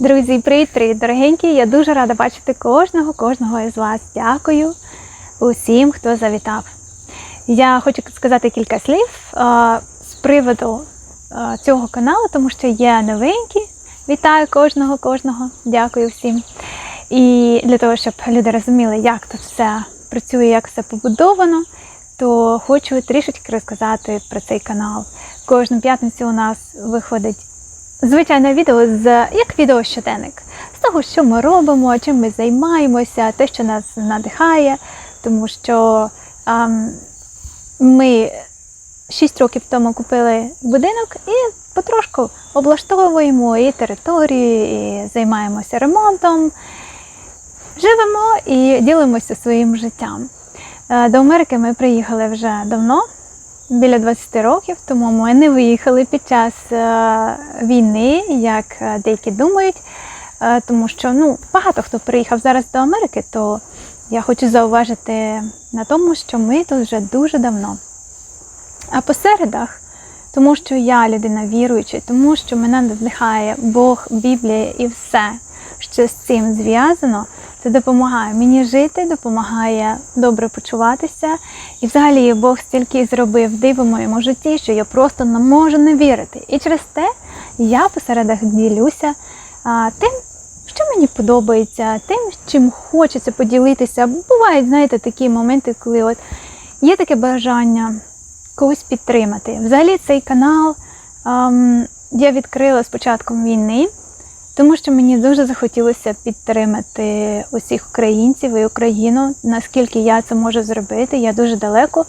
Друзі, привіт-привіт, дорогенькі! Я дуже рада бачити кожного, кожного із вас. Дякую усім, хто завітав. Я хочу сказати кілька слів а, з приводу а, цього каналу, тому що є новенькі. Вітаю кожного, кожного. Дякую всім. І для того, щоб люди розуміли, як тут все працює, як все побудовано, то хочу трішечки розказати про цей канал. Кожну п'ятницю у нас виходить звичайне відео з як відео щоденник, з того, що ми робимо, чим ми займаємося, те, що нас надихає, тому що ем, ми 6 років тому купили будинок і потрошку облаштовуємо і територію, і займаємося ремонтом, живемо і ділимося своїм життям. Е, До Америки ми приїхали вже давно, біля 20 років, тому ми не виїхали під час е, війни, як е, деякі думають. Е, Тому що ну, багато хто приїхав зараз до Америки, то я хочу зауважити на тому, що ми тут вже дуже давно. А по середах, тому що я людина віруюча, тому що мене надихає Бог, Біблія і все, що з цим зв'язано, це допомагає мені жити, допомагає добре почуватися. І взагалі Бог стільки зробив диво в моєму житті, що я просто не можу не вірити. І через те я по середах ділюся тим, що мені подобається, тим, чим хочеться поділитися. Бувають, знаєте, такі моменти, коли от є таке бажання когось підтримати. Взагалі цей канал ем, я відкрила з початком війни, тому що мені дуже захотілося підтримати усіх українців і Україну, наскільки я це можу зробити. Я дуже далеко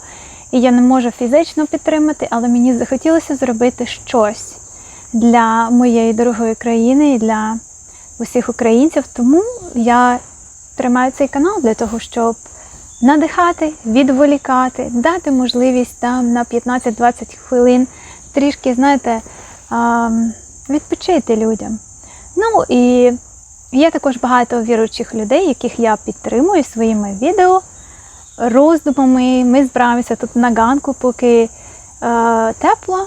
і я не можу фізично підтримати, але мені захотілося зробити щось для моєї дорогої країни і для усіх українців. Тому я тримаю цей канал для того, щоб надихати, відволікати, дати можливість там на 15-20 хвилин трішки, знаєте, відпочити людям. Ну і є також багато віруючих людей, яких я підтримую своїми відео, роздумами. Ми збираємося тут на ганку, поки е, тепло.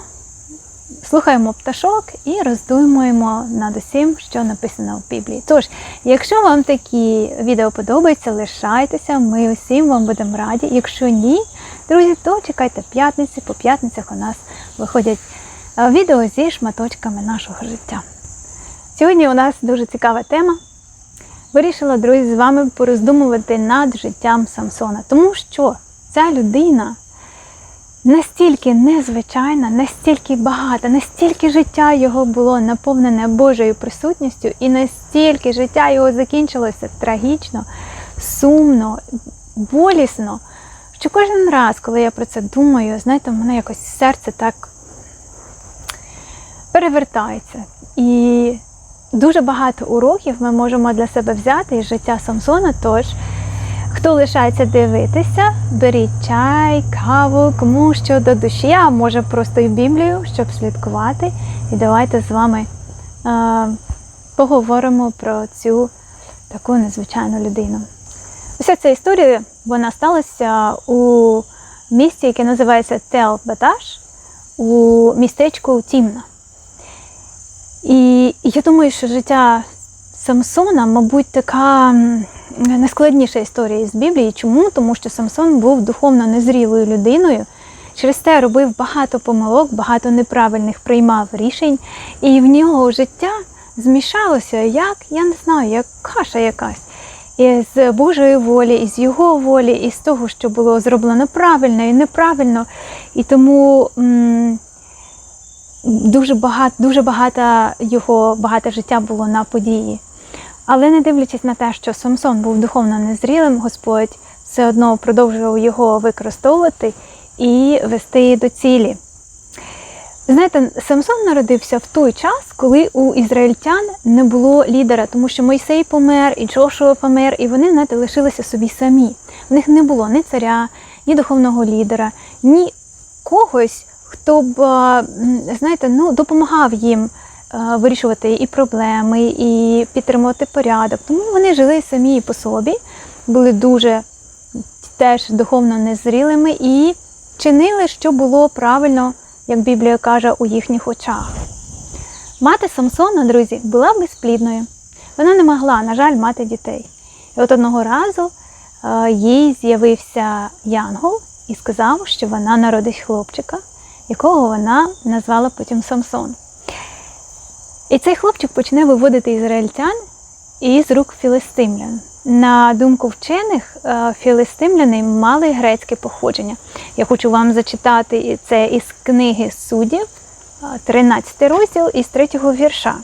Слухаємо пташок і роздумуємо над усім, що написано в Біблії. Тож, якщо вам такі відео подобаються, лишайтеся, ми усім вам будемо раді. Якщо ні, друзі, то чекайте п'ятниці, по п'ятницях у нас виходять е, відео зі шматочками нашого життя. Сьогодні у нас дуже цікава тема. Вирішила, друзі, з вами пороздумувати над життям Самсона, тому що ця людина настільки незвичайна, настільки багата, настільки життя його було наповнене Божою присутністю, і настільки життя його закінчилося трагічно, сумно, болісно, що кожен раз, коли я про це думаю, знаєте, в мене якось серце так перевертається. І дуже багато уроків ми можемо для себе взяти із життя Самсона. Тож, хто лишається дивитися, беріть чай, каву, кому що до душі, а може просто і Біблію, щоб слідкувати. І давайте з вами е, поговоримо про цю таку незвичайну людину. Уся ця історія вона сталася у місті, яке називається Тел Баташ, у містечку Тімна. І я думаю, що життя Самсона, мабуть, така найскладніша історія з Біблії. Чому? Тому що Самсон був духовно незрілою людиною, через те робив багато помилок, багато неправильних приймав рішень, і в нього життя змішалося як, я не знаю, як каша якась. І з Божої волі, і з його волі, і з того, що було зроблено правильно і неправильно. І тому м, дуже багато, дуже багато його багато життя було на події. Але не дивлячись на те, що Самсон був духовно незрілим, Господь все одно продовжував його використовувати і вести до цілі. Знаєте, Самсон народився в той час, коли у ізраїльтян не було лідера, тому що Мойсей помер, і Джошуа помер, і вони знаєте, лишилися собі самі. В них не було ні царя, ні духовного лідера, ні когось, хто б е, знаєте, ну, допомагав їм е, вирішувати і проблеми, і підтримувати порядок. Тому вони жили самі по собі, були дуже теж духовно незрілими і чинили, що було правильно, як Біблія каже, у їхніх очах. Мати Самсона, друзі, була безплідною. Вона не могла, на жаль, мати дітей. І от одного разу е, їй з'явився Янгол і сказав, що вона народить хлопчика, якого вона назвала потім Самсон. І цей хлопчик почне виводити ізраїльтян із рук філистимлян. На думку вчених, е, філистимляни мали грецьке походження. Я хочу вам зачитати це із книги суддів, е, 13 розділ із 3 вірша.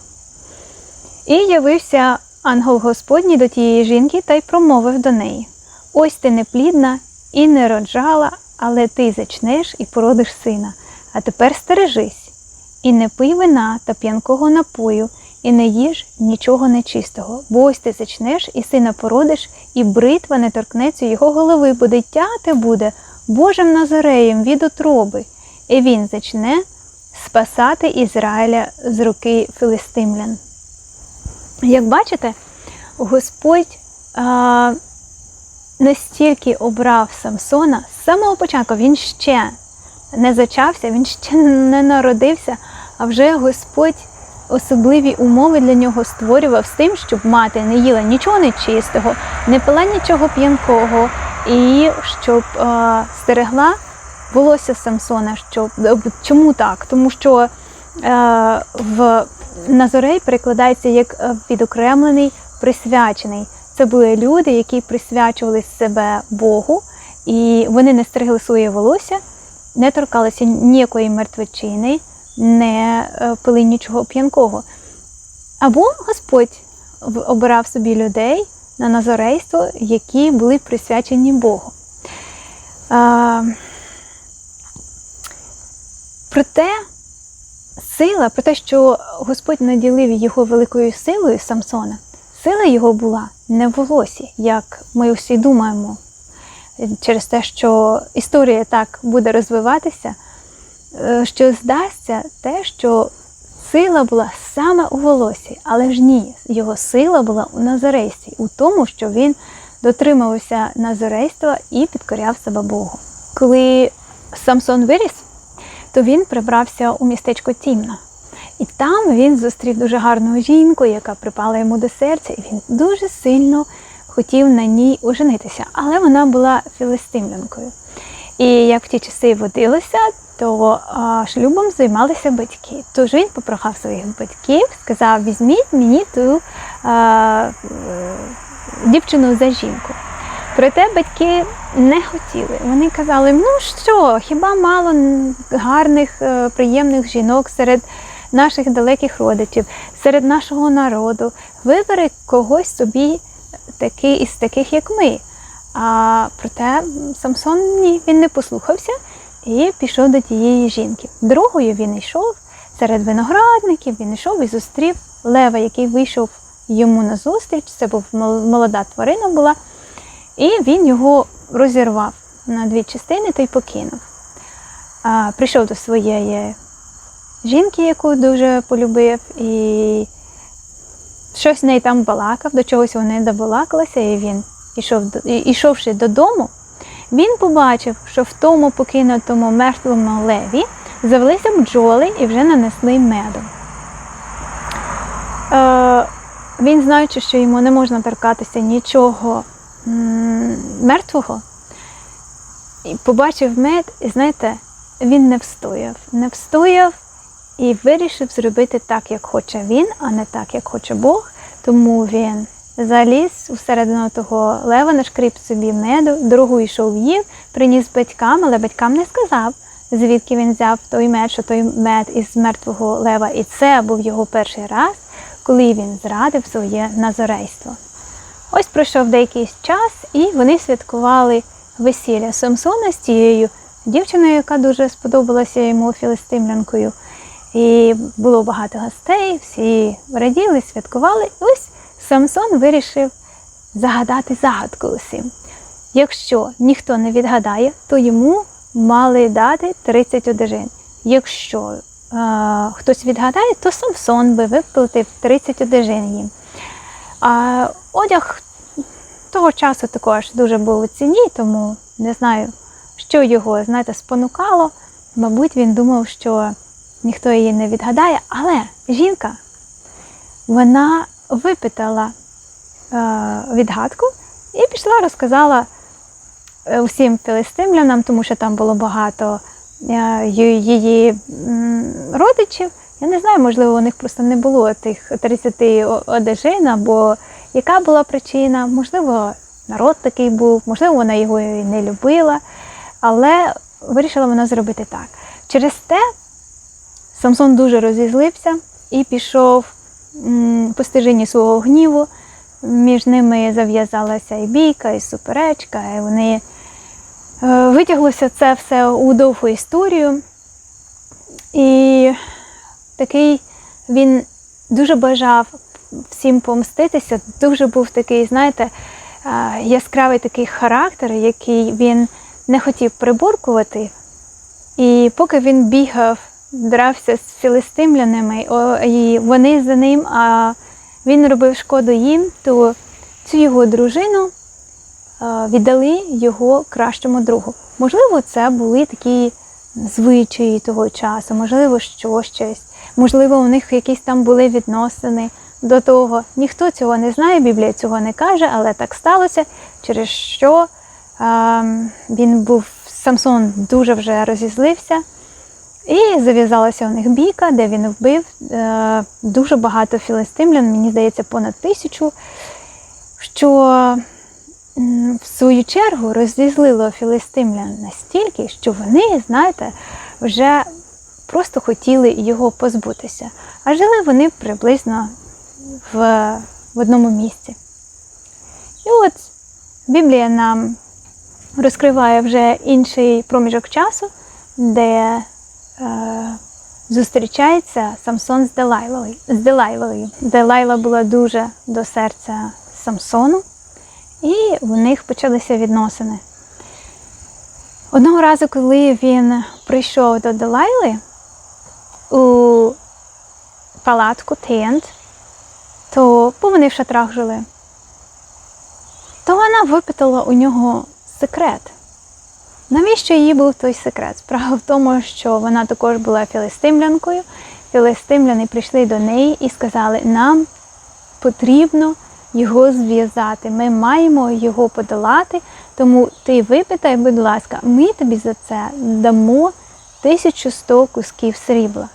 І явився ангел Господній до тієї жінки та й промовив до неї: Ось ти неплідна і не роджала, але ти зачнеш і породиш сина. А тепер стережись, і не пий вина та п'янкого напою, і не їж нічого нечистого, бо ось ти зачнеш і сина породиш, і бритва не торкнеться його голови, бо дитя те буде Божим Назареєм від утроби, і він зачне спасати Ізраїля з руки филистимлян. Як бачите, Господь а, настільки обрав Самсона з самого початку, він ще не зачався, він ще не народився, а вже Господь особливі умови для нього створював з тим, щоб мати не їла нічого нечистого, не пила нічого п'янкого, і щоб а, стерегла волосся Самсона. Щоб, чому так? Тому що е, в Назорей перекладається як е, відокремлений, присвячений. Це були люди, які присвячували себе Богу, і вони не стригли своє волосся, не торкалися ніякої мертвечини, не е, пили нічого п'янкого. Або Господь обирав собі людей на назорейство, які були присвячені Богу. А, Проте сила, про те, що Господь наділив його великою силою Самсона, сила його була не в волосі, як ми усі думаємо, через те, що історія так буде розвиватися, е, що здасться те, що сила була саме у волосі, але ж ні, його сила була у назарействі, у тому, що він дотримувався назарейства і підкоряв себе Богу. Коли Самсон виріс, то він прибрався у містечко Тімна. І там він зустрів дуже гарну жінку, яка припала йому до серця, і він дуже сильно хотів на ній оженитися, але вона була філистимлянкою. І як в ті часи водилося, то а, шлюбом займалися батьки. Тож він попрохав своїх батьків, сказав: візьміть мені ту а, дівчину за жінку. Проте батьки не хотіли. Вони казали: ну що, хіба мало гарних, е, приємних жінок серед наших далеких родичів, серед нашого народу. Вибери когось собі такий із таких, як ми. А проте Самсон ні, він не послухався і пішов до тієї жінки. Другою він йшов серед виноградників, він йшов і зустрів лева, який вийшов йому на зустріч. Це був молода тварина була. І він його розірвав на дві частини та й покинув. А, прийшов до своєї жінки, яку дуже полюбив, і щось в неї там балакав, до чогось вони добалакалися, і він ішов, ішовши додому, він побачив, що в тому покинутому мертвому леві завелися бджоли і вже нанесли меду. Е, він, знаючи, що йому не можна торкатися нічого мертвого, побачив мед, і знаєте, він не встояв. Не встояв і вирішив зробити так, як хоче він, а не так, як хоче Бог. Тому він заліз всередину того лева, нашкріп собі меду, дорогу йшов їв, приніс батькам, але батькам не сказав, звідки він взяв той мед, що той мед із мертвого лева. І це був його перший раз, коли він зрадив своє назорейство. Ось пройшов деякий час, і вони святкували весілля Самсона з тією дівчиною, яка дуже сподобалася йому філистимлянкою. І було багато гостей, всі раділи, святкували. І ось Самсон вирішив загадати загадку усім. Якщо ніхто не відгадає, то йому мали дати 30 одежин. Якщо е, хтось відгадає, то Самсон би виплатив 30 одежин їм. А одяг того часу також дуже був у ціні, тому не знаю, що його, знаєте, спонукало. Мабуть, він думав, що ніхто її не відгадає, але жінка, вона випитала е, відгадку і пішла, розказала е, усім філистимлянам, тому що там було багато е, її родичів. Я не знаю, можливо, у них просто не було тих 30 о- одежин, або яка була причина, можливо, народ такий був, можливо, вона його і не любила, але вирішила вона зробити так. Через те Самсон дуже розізлився і пішов по стежині свого гніву. Між ними зав'язалася і бійка, і суперечка, і вони е, витяглося це все у довгу історію. І такий він дуже бажав всім помститися, дуже був такий, знаєте, е, яскравий такий характер, який він не хотів приборкувати. І поки він бігав, дрався з філистимлянами, і вони за ним, а він робив шкоду їм, то цю його дружину віддали його кращому другу. Можливо, це були такі звичаї того часу, можливо, що щось, можливо, у них якісь там були відносини до того. Ніхто цього не знає, Біблія цього не каже, але так сталося, через що е, він був, Самсон дуже вже розізлився. І зав'язалася у них бійка, де він вбив е, дуже багато філистимлян, мені здається, понад тисячу, що в свою чергу розізлило філистимлян настільки, що вони, знаєте, вже просто хотіли його позбутися. А жили вони приблизно в, в одному місці. І от Біблія нам розкриває вже інший проміжок часу, де зустрічається Самсон з Делайлою. З Делайлою. Делайла була дуже до серця Самсону, і в них почалися відносини. Одного разу, коли він прийшов до Делайли у палатку тент, то бо вони в шатрах жили, то вона випитала у нього секрет. Навіщо їй був той секрет? Справа в тому, що вона також була філистимлянкою. Філистимляни прийшли до неї і сказали, нам потрібно його зв'язати. Ми маємо його подолати. Тому ти випитай, будь ласка, ми тобі за це дамо 1100 кусків срібла.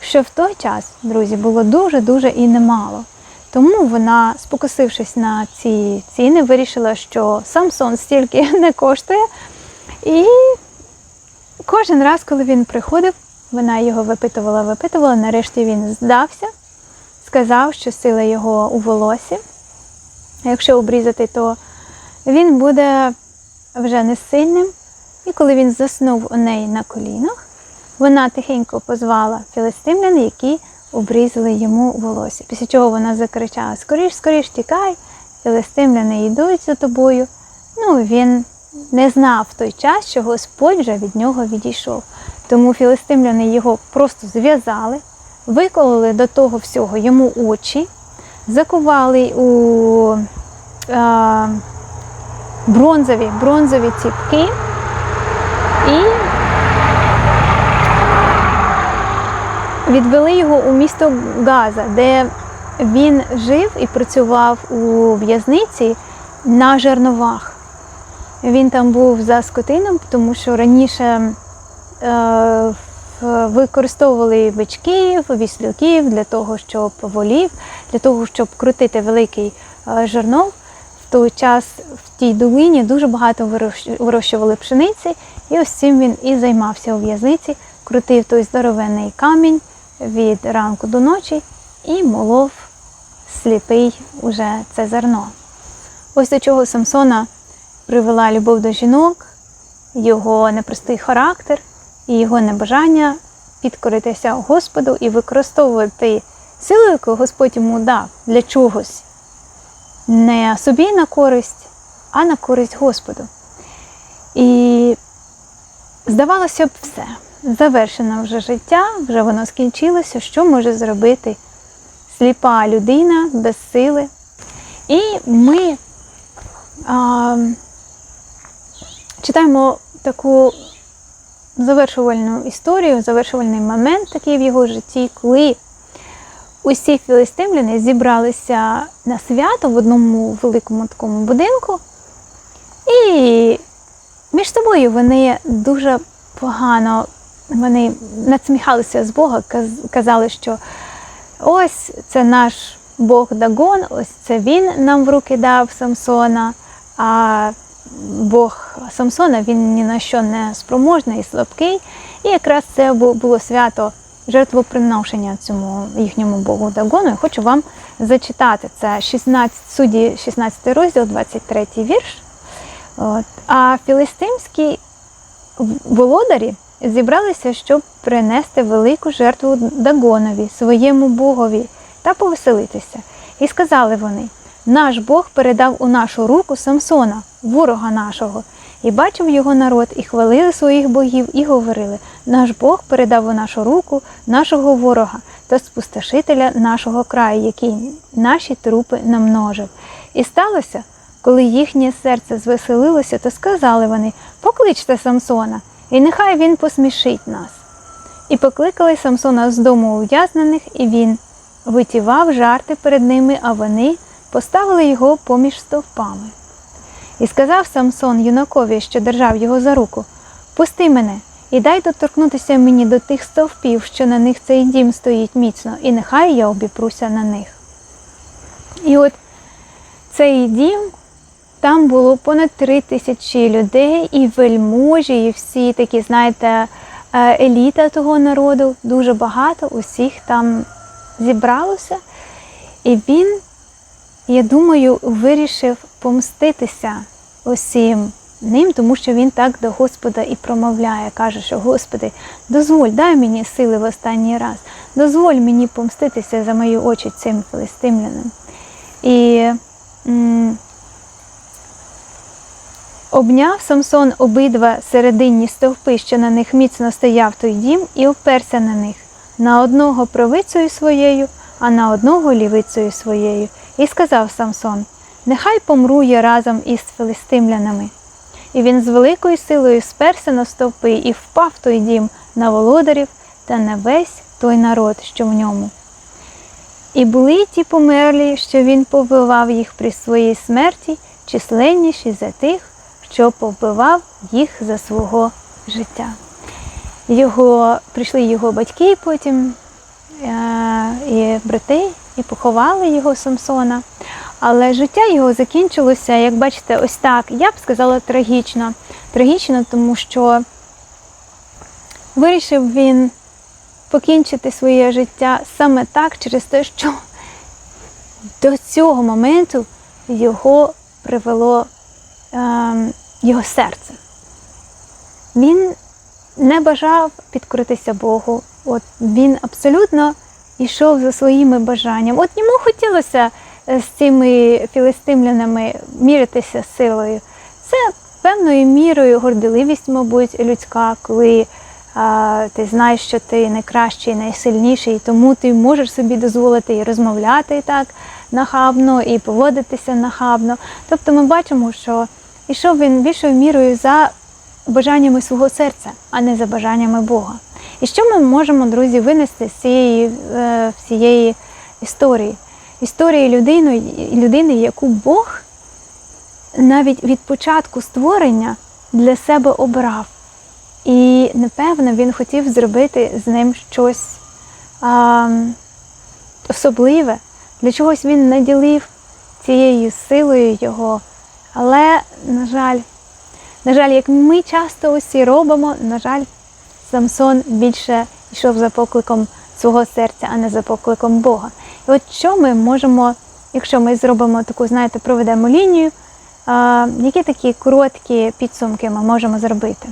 Що в той час, друзі, було дуже-дуже і немало. Тому вона, спокусившись на ці ціни, вирішила, що Самсон стільки не коштує. І кожен раз, коли він приходив, вона його випитувала, випитувала. Нарешті він здався, сказав, що сила його у волосі. А Якщо обрізати, то він буде вже не сильним. І коли він заснув у неї на колінах, вона тихенько позвала філистимлян, які обрізали йому волосся. Після чого вона закричала: Скоріш, скоріш, тікай, філистимляни йдуть за тобою. Ну, він не знав в той час, що Господь вже від нього відійшов. Тому філистимляни його просто зв'язали, викололи до того всього йому очі, закували у е, бронзові, бронзові ціпки і відвели його у місто Газа, де він жив і працював у в'язниці на жерновах. Він там був за скотином, тому що раніше е, використовували бичків, віслюків для того, щоб волів, для того, щоб крутити великий е, жернов. В той час в тій долині дуже багато вирощували пшениці, і ось цим він і займався у в'язниці, крутив той здоровенний камінь від ранку до ночі і молов сліпий уже це зерно. Ось до чого Самсона привела любов до жінок, його непростий характер і його небажання підкоритися Господу і використовувати силу, яку Господь йому дав для чогось. Не собі на користь, а на користь Господу. І здавалося б, все. Завершено вже життя, вже воно скінчилося. Що може зробити сліпа людина без сили? І ми а, читаємо таку завершувальну історію, завершувальний момент такий в його житті, коли усі філістимляни зібралися на свято в одному великому такому будинку, і між собою вони дуже погано вони надсміхалися з Бога, казали, що ось це наш Бог Дагон, ось це він нам в руки дав Самсона, а Бог Самсона він ні на що не спроможний і слабкий. І якраз це було свято жертвоприношення цьому їхньому Богу Дагону. Я хочу вам зачитати. Це 16, судді 16 розділ, 23 вірш. От. А філистимські володарі зібралися, щоб принести велику жертву Дагонові, своєму богові, та повеселитися. І сказали вони: наш Бог передав у нашу руку Самсона, ворога нашого. І бачив його народ, і хвалили своїх богів, і говорили: наш Бог передав у нашу руку нашого ворога та спустошителя нашого краю, який наші трупи намножив. І сталося, коли їхнє серце звеселилося, то сказали вони: Покличте Самсона, і нехай він посмішить нас. І покликали Самсона з дому ув'язнених, і він витівав жарти перед ними, а вони поставили його поміж стовпами. І сказав Самсон юнакові, що держав його за руку: Пусти мене і дай доторкнутися мені до тих стовпів, що на них цей дім стоїть міцно, і нехай я обіпруся на них. І от цей дім, там було понад три тисячі людей, і вельможі, і всі такі, знаєте, е, еліта того народу, дуже багато усіх там зібралося. І він, я думаю, вирішив помститися усім ним, тому що він так до Господа і промовляє, каже, що Господи, дозволь, дай мені сили в останній раз, дозволь мені помститися за мої очі цим филистимлянам. І м, обняв Самсон обидва серединні стовпи, що на них міцно стояв той дім, і оперся на них на одного правицею своєю, а на одного лівицею своєю. І сказав Самсон: Нехай помру я разом із филистимлянами. І він з великою силою сперся на стовпи і впав той дім на володарів та на весь той народ, що в ньому. І були ті померлі, що він повбивав їх при своїй смерті, численніші за тих, що повбивав їх за свого життя. Його, прийшли його батьки потім е, і брати, і поховали його Самсона. Але життя його закінчилося, як бачите, ось так. Я б сказала трагічно. Трагічно, тому що вирішив він покінчити своє життя саме так, через те, що до цього моменту його привело ем, його серце. Він не бажав підкоритися Богу. От він абсолютно йшов за своїми бажаннями. От йому хотілося е, з цими філистимлянами міритися силою. Це певною мірою горделивість, мабуть, людська, коли а, ти знаєш, що ти найкращий, найсильніший, тому ти можеш собі дозволити і розмовляти так нахабно, і поводитися нахабно. Тобто ми бачимо, що йшов він більшою мірою за бажаннями свого серця, а не за бажаннями Бога. І що ми можемо, друзі, винести з цієї е, всієї історії? Історії людини, людини, яку Бог навіть від початку створення для себе обрав. І напевно він хотів зробити з ним щось а, особливе. Для чогось він наділив цією силою його. Але, на жаль, на жаль, як ми часто усі робимо, на жаль, Самсон більше йшов за покликом свого серця, а не за покликом Бога. І от що ми можемо, якщо ми зробимо таку, знаєте, проведемо лінію, які такі короткі підсумки ми можемо зробити?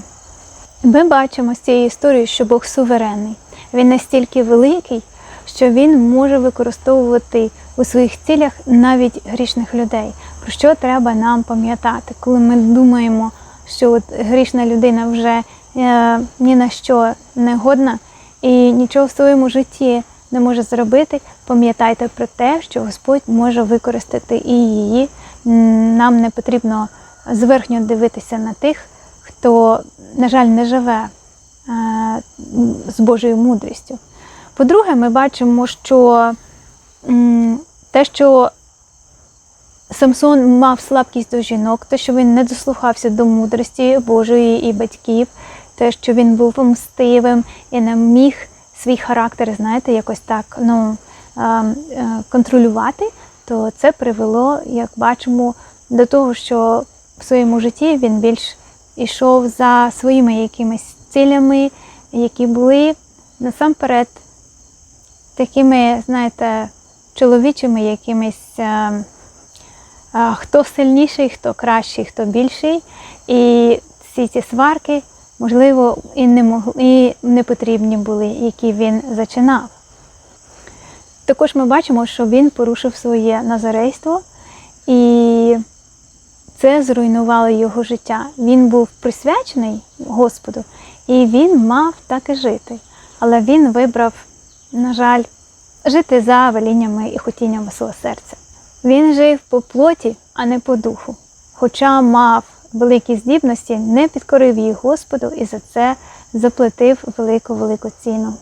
Ми бачимо з цієї історії, що Бог суверенний. Він настільки великий, що він може використовувати у своїх цілях навіть грішних людей. Про що треба нам пам'ятати, коли ми думаємо, що от грішна людина вже е, ні на що не годна і нічого в своєму житті не може зробити. Пам'ятайте про те, що Господь може використати і її. Нам не потрібно зверхньо дивитися на тих, хто, на жаль, не живе е, з Божою мудрістю. По-друге, ми бачимо, що те, що Самсон мав слабкість до жінок, те, що він не дослухався до мудрості Божої і батьків, те, що він був мстивим і не міг свій характер, знаєте, якось так ну, е, контролювати, то це привело, як бачимо, до того, що в своєму житті він більш ішов за своїми якимись цілями, які були насамперед такими, знаєте, чоловічими якимись. е, хто сильніший, хто кращий, хто більший. І всі ці сварки, можливо, і не могли, і не потрібні були, які він зачинав. Також ми бачимо, що він порушив своє назарейство, і це зруйнувало його життя. Він був присвячений Господу, і він мав так і жити. Але він вибрав, на жаль, жити за веліннями і хотіннями свого серця. Він жив по плоті, а не по духу. Хоча мав великі здібності, не підкорив їх Господу і за це заплатив велику-велику ціну.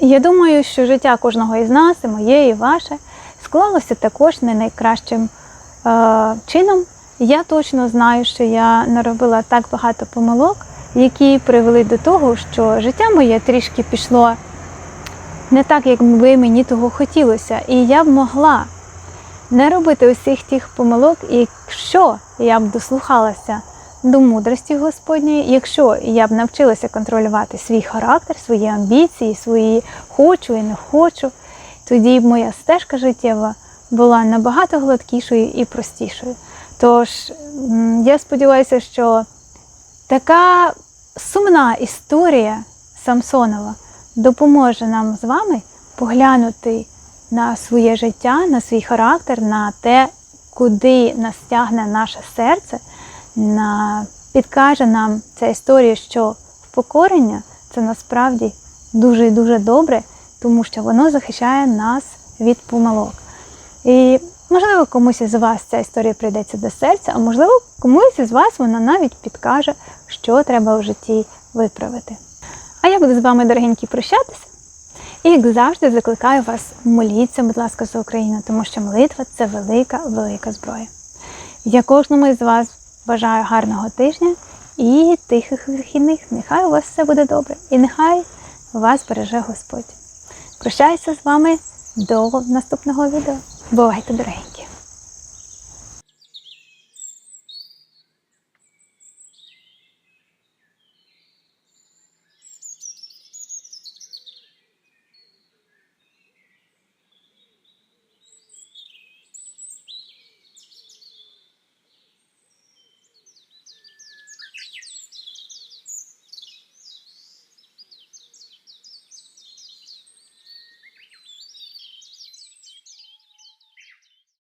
Я думаю, що життя кожного із нас, і моє, і ваше, склалося також не найкращим е, чином. Я точно знаю, що я наробила так багато помилок, які привели до того, що життя моє трішки пішло не так, як би мені того хотілося. І я б могла не робити усіх тих помилок, якщо я б дослухалася до мудрості Господньої, якщо я б навчилася контролювати свій характер, свої амбіції, свої хочу і не хочу, тоді б моя стежка життєва була набагато гладкішою і простішою. Тож я сподіваюся, що така сумна історія Самсонова допоможе нам з вами поглянути на своє життя, на свій характер, на те, куди нас тягне наше серце, на... підкаже нам ця історія, що впокорення це насправді дуже і дуже добре, тому що воно захищає нас від помилок. І можливо, комусь із вас ця історія прийдеться до серця, а можливо, комусь із вас вона навіть підкаже, що треба в житті виправити. А я буду з вами, дорогенькі, прощатися. І як завжди закликаю вас моліться, будь ласка, за Україну, тому що молитва це велика, велика зброя. Я кожному із вас бажаю гарного тижня і тихих вихідних. Нехай у вас все буде добре і нехай вас береже Господь. Прощаюся з вами до наступного відео. Бувайте, дорогі!